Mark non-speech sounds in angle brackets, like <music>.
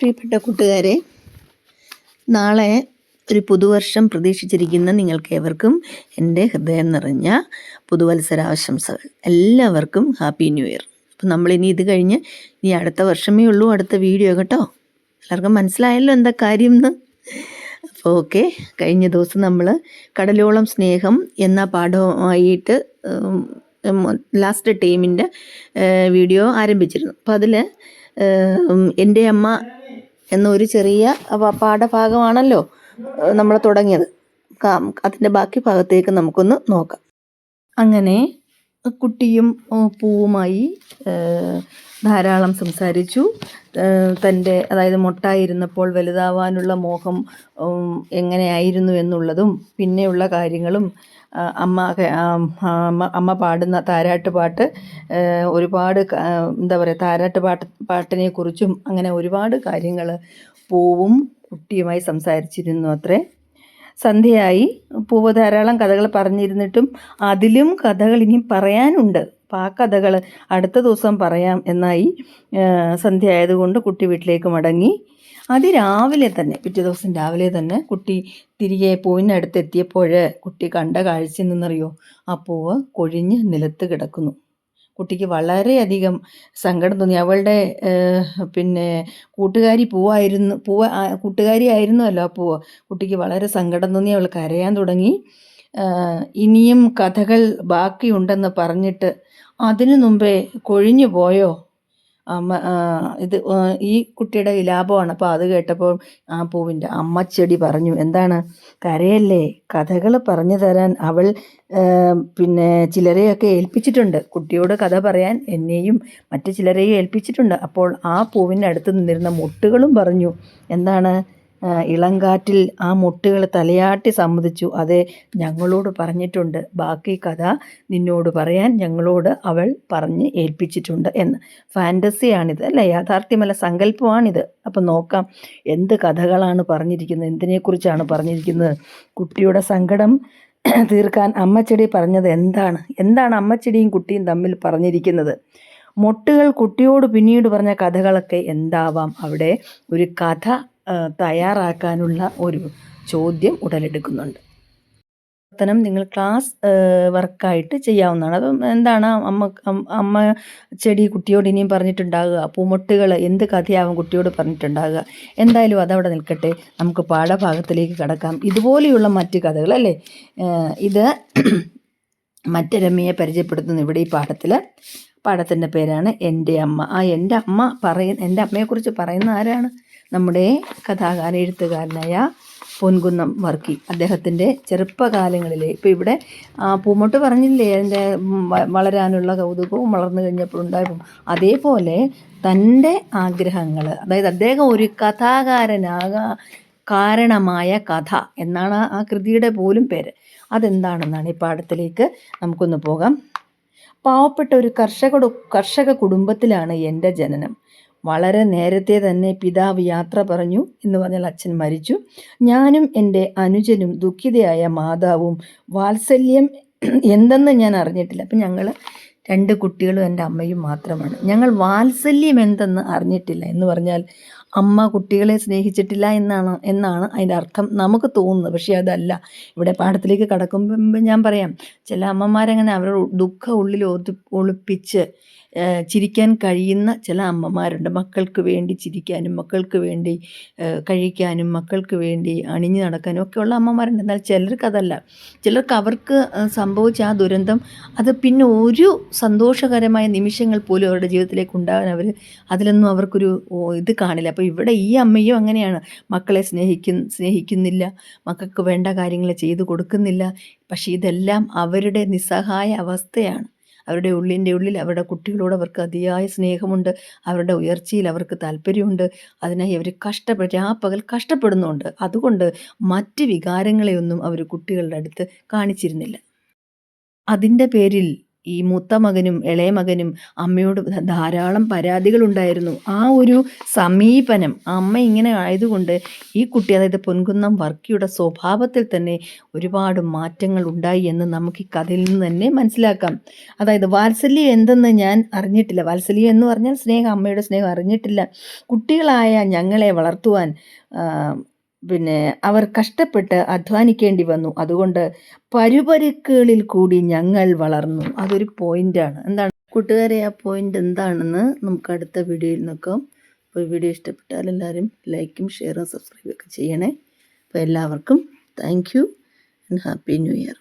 പ്രിയപ്പെട്ട കൂട്ടുകാരെ നാളെ ഒരു പുതുവർഷം പ്രതീക്ഷിച്ചിരിക്കുന്ന നിങ്ങൾക്ക് ഏവർക്കും എന്റെ ഹൃദയം നിറഞ്ഞ പുതുവത്സരാശംസകൾ. എല്ലാവർക്കും ഹാപ്പി ന്യൂ ഇയർ. അപ്പം നമ്മളിനി ഇത് കഴിഞ്ഞ് ഇനി അടുത്ത വർഷമേ ഉള്ളൂ അടുത്ത വീഡിയോ കേട്ടോ. എല്ലാവർക്കും മനസ്സിലായല്ലോ എന്താ കാര്യം എന്ന്? അപ്പോൾ ഓക്കെ കഴിഞ്ഞ ദിവസം നമ്മൾ കടലോളം സ്നേഹം എന്ന പാഠവുമായിട്ട് ലാസ്റ്റ് ടൈമിന്റെ വീഡിയോ ആരംഭിച്ചിരുന്നു. അപ്പോൾ അതിൽ എന്റെ അമ്മ എന്നൊരു ചെറിയ പാഠഭാഗമാണല്ലോ നമ്മൾ തുടങ്ങിയത്. അതിന്റെ ബാക്കി ഭാഗത്തേക്ക് നമുക്കൊന്ന് നോക്കാം. അങ്ങനെ കുട്ടിയും പൂവുമായി ധാരാളം സംസാരിച്ചു. തന്റെ അതായത് മൊട്ടായിരുന്നപ്പോൾ വലുതാവാനുള്ള മോഹം എങ്ങനെയായിരുന്നു എന്നുള്ളതും പിന്നെയുള്ള കാര്യങ്ങളും അമ്മ അമ്മ പാടുന്ന താരാട്ട് പാട്ട് ഒരുപാട് എന്താ പറയുക താരാട്ട് പാട്ട് പാട്ടിനെ കുറിച്ചും അങ്ങനെ ഒരുപാട് കാര്യങ്ങൾ പൂവും കുട്ടിയുമായി സംസാരിച്ചിരുന്നു അത്രേ. സന്ധ്യയായി. പൂവ് ധാരാളം കഥകൾ പറഞ്ഞിരുന്നിട്ടും അതിലും കഥകൾ ഇനിയും പറയാനുണ്ട്. അപ്പം ആ കഥകൾ അടുത്ത ദിവസം പറയാം എന്നായി സന്ധ്യ ആയതുകൊണ്ട് കുട്ടി വീട്ടിലേക്ക് മടങ്ങി. അതിരാവിലെ തന്നെ പിറ്റേ ദിവസം രാവിലെ തന്നെ കുട്ടി തിരികെ പൂവിനടുത്ത് എത്തിയപ്പോൾ കുട്ടി കണ്ട കാഴ്ച നിന്നറിയോ ആ പൂവ് കൊഴിഞ്ഞ് നിലത്ത് കിടക്കുന്നു. കുട്ടിക്ക് വളരെയധികം സങ്കടം തോന്നി. അവളുടെ പിന്നെ കൂട്ടുകാരി പൂവായിരുന്നു പോവ കൂട്ടുകാരി ആയിരുന്നുവല്ലോ ആ പൂവ്. കുട്ടിക്ക് വളരെ സങ്കടം തോന്നി അവൾ കരയാൻ തുടങ്ങി. ഇനിയും കഥകൾ ബാക്കിയുണ്ടെന്ന് പറഞ്ഞിട്ട് അതിനു മുമ്പേ കൊഴിഞ്ഞു പോയോ? ഇത് ഈ കുട്ടിയുടെ വിലാപമാണ് അപ്പോൾ അത് കേട്ടപ്പോൾ ആ പൂവിന്റെ അമ്മച്ചെടി പറഞ്ഞു എന്താണ്? കരയല്ലേ? കഥകൾ പറഞ്ഞു തരാൻ അവൾ പിന്നെ ചിലരെയൊക്കെ ഏൽപ്പിച്ചിട്ടുണ്ട്. കുട്ടിയോട് കഥ പറയാൻ എന്നെയും മറ്റു ചിലരെയും ഏൽപ്പിച്ചിട്ടുണ്ട്. അപ്പോൾ ആ പൂവിന്റെ അടുത്ത് നിന്നിരുന്ന മുട്ടുകളും പറഞ്ഞു എന്താണ്? ഇളങ്കാറ്റിൽ ആ മുട്ടുകൾ തലയാട്ടി സമ്മതിച്ചു. അതെ ഞങ്ങളോട് പറഞ്ഞിട്ടുണ്ട്. ബാക്കി കഥ നിന്നോട് പറയാൻ ഞങ്ങളോട് അവൾ പറഞ്ഞ് ഏൽപ്പിച്ചിട്ടുണ്ട് എന്ന്. ഫാന്റസിയാണിത് അല്ലേ? യാഥാർത്ഥ്യമല്ല സങ്കല്പമാണിത്. അപ്പം നോക്കാം എന്ത് കഥകളാണ് പറഞ്ഞിരിക്കുന്നത്? എന്തിനെക്കുറിച്ചാണ് പറഞ്ഞിരിക്കുന്നത്? കുട്ടിയുടെ സങ്കടം തീർക്കാൻ അമ്മച്ചെടി പറഞ്ഞത് എന്താണ്? എന്താണ് അമ്മച്ചെടിയും കുട്ടിയും തമ്മിൽ പറഞ്ഞിരിക്കുന്നത്? മുട്ടുകൾ കുട്ടിയോട് പിന്നീട് പറഞ്ഞ കഥകളൊക്കെ എന്താവാം? അവിടെ ഒരു കഥ തയ്യാറാക്കാനുള്ള ഒരു ചോദ്യം ഉടലെടുക്കുന്നുണ്ട്. പ്രവർത്തനം നിങ്ങൾ ക്ലാസ് വർക്കായിട്ട് ചെയ്യാവുന്നതാണ്. അപ്പം എന്താണ് അമ്മ അമ്മ ചെടി കുട്ടിയോട് ഇനിയും പറഞ്ഞിട്ടുണ്ടാകുക? പൂമൊട്ടുകൾ എന്ത് കഥയാവും കുട്ടിയോട് പറഞ്ഞിട്ടുണ്ടാകുക? എന്തായാലും അതവിടെ നിൽക്കട്ടെ. നമുക്ക് പാഠഭാഗത്തിലേക്ക് കടക്കാം. ഇതുപോലെയുള്ള മറ്റ് കഥകൾ അല്ലേ? ഇത് <clears throat> മറ്റ് രമ്യയെ പരിചയപ്പെടുത്തുന്നു ഇവിടെ ഈ പാഠത്തിൽ പാഠത്തിന്റെ പേരാണ് എന്റെ അമ്മ. ആ എന്റെ അമ്മ പറയുന്ന എന്റെ അമ്മയെക്കുറിച്ച് പറയുന്ന ആരാണ്? നമ്മുടെ കഥാകാരൻ എഴുത്തുകാരനായ പൊൻകുന്നം വർക്കി. അദ്ദേഹത്തിന്റെ ചെറുപ്പകാലങ്ങളിലെ ഇപ്പോൾ ഇവിടെ പൂമോട്ട് പറഞ്ഞില്ലേ അതിന്റെ വളരാനുള്ള കൗതുകവും വളർന്നു കഴിഞ്ഞപ്പോഴുണ്ടായപ്പോൾ അതേപോലെ തന്റെ ആഗ്രഹങ്ങൾ അതായത് അദ്ദേഹം ഒരു കഥാകാരനാകാ കാരണമായ കഥ എന്നാണ് ആ കൃതിയുടെ പോലും പേര്. അതെന്താണെന്നാണ് ഈ പാഠത്തിലേക്ക് നമുക്കൊന്ന് പോകാം. പാവപ്പെട്ട ഒരു കർഷക കർഷക കുടുംബത്തിലാണ് എന്റെ ജനനം. വളരെ നേരത്തെ തന്നെ പിതാവ് യാത്ര പറഞ്ഞു എന്ന് പറഞ്ഞാൽ അച്ഛൻ മരിച്ചു. ഞാനും എന്റെ അനുജനും ദുഃഖിതയായ മാതാവും വാത്സല്യം എന്തെന്ന് ഞാൻ അറിഞ്ഞിട്ടില്ല. അപ്പം ഞങ്ങൾ രണ്ട് കുട്ടികളും എന്റെ അമ്മയും മാത്രമാണ്. ഞങ്ങൾ വാത്സല്യം എന്തെന്ന് അറിഞ്ഞിട്ടില്ല. എന്ന് പറഞ്ഞാൽ അമ്മ കുട്ടികളെ സ്നേഹിച്ചിട്ടില്ല എന്നാണ് എന്നാണ് അതിന്റെ അർത്ഥം നമുക്ക് തോന്നുന്നത്. പക്ഷേ അതല്ല. ഇവിടെ പാഠത്തിലേക്ക് കടക്കുമ്പോൾ ഞാൻ പറയാം ചില അമ്മമാരങ്ങനെ അവരുടെ ദുഃഖം ഉള്ളിൽ ഒതു ഒളിപ്പിച്ച് ചിരിക്കാൻ കഴിയുന്ന ചില അമ്മമാരുണ്ട്. മക്കൾക്ക് വേണ്ടി ചിരിക്കാനും മക്കൾക്ക് വേണ്ടി കഴിക്കാനും മക്കൾക്ക് വേണ്ടി അണിഞ്ഞു നടക്കാനും ഒക്കെ ഉള്ള അമ്മമാരുണ്ട്. എന്നാൽ ചിലർക്ക് അതല്ല. ചിലർക്ക് അവർക്ക് സംഭവിച്ച ആ ദുരന്തം അത് പിന്നെ ഒരു സന്തോഷകരമായ നിമിഷങ്ങൾ പോലും അവരുടെ ജീവിതത്തിലേക്ക് ഉണ്ടാകാൻ അവർ അതിലൊന്നും അവർക്കൊരു ഇത് കാണില്ല. അപ്പോൾ ഇവിടെ ഈ അമ്മയും അങ്ങനെയാണ്. മക്കളെ സ്നേഹിക്കുന്ന സ്നേഹിക്കുന്നില്ല. മക്കൾക്ക് വേണ്ട കാര്യങ്ങൾ ചെയ്തു കൊടുക്കുന്നില്ല. പക്ഷേ ഇതെല്ലാം അവരുടെ നിസ്സഹായ അവസ്ഥയാണ്. അവരുടെ ഉള്ളിന്റെ ഉള്ളിൽ അവരുടെ കുട്ടികളോട് അവർക്ക് അതിയായ സ്നേഹമുണ്ട്. അവരുടെ ഉയർച്ചയിൽ അവർക്ക് താല്പര്യമുണ്ട്. അതിനായി അവർ കഷ്ടപ്പെട്ട് ആ പകൽ കഷ്ടപ്പെടുന്നുണ്ട്. അതുകൊണ്ട് മറ്റ് വികാരങ്ങളെയൊന്നും അവർ കുട്ടികളുടെ അടുത്ത് കാണിച്ചിരുന്നില്ല. അതിന്റെ പേരിൽ ഈ മൂത്ത മകനും ഇളയ മകനും അമ്മയോട് ധാരാളം പരാതികളുണ്ടായിരുന്നു. ആ ഒരു സമീപനം അമ്മ ഇങ്ങനെ ആയതുകൊണ്ട് ഈ കുട്ടി അതായത് പൊൻകുന്നം വർക്കിയുടെ സ്വഭാവത്തിൽ തന്നെ ഒരുപാട് മാറ്റങ്ങൾ ഉണ്ടായി എന്ന് നമുക്ക് ഈ കഥയിൽ നിന്ന് തന്നെ മനസ്സിലാക്കാം. അതായത് വാത്സല്യം എന്തെന്ന് ഞാൻ അറിഞ്ഞിട്ടില്ല. വാത്സല്യം എന്ന് പറഞ്ഞാൽ സ്നേഹം അമ്മയുടെ സ്നേഹം അറിഞ്ഞിട്ടില്ല. കുട്ടികളായ ഞങ്ങളെ വളർത്തുവാൻ പിന്നെ അവർ കഷ്ടപ്പെട്ട് അധ്വാനിക്കേണ്ടി വന്നു. അതുകൊണ്ട് പരുപരുക്കുകളിൽ കൂടി ഞങ്ങൾ വളർന്നു. അതൊരു പോയിന്റാണ് എന്താണ്? കൂട്ടുകാരെ ആ പോയിന്റ് എന്താണെന്ന് നമുക്ക് അടുത്ത വീഡിയോയിൽ നോക്കാം. അപ്പോൾ വീഡിയോ ഇഷ്ടപ്പെട്ടാൽ എല്ലാവരും ലൈക്കും ഷെയറും സബ്സ്ക്രൈബും ഒക്കെ ചെയ്യണേ. അപ്പോൾ എല്ലാവർക്കും thank you and happy new year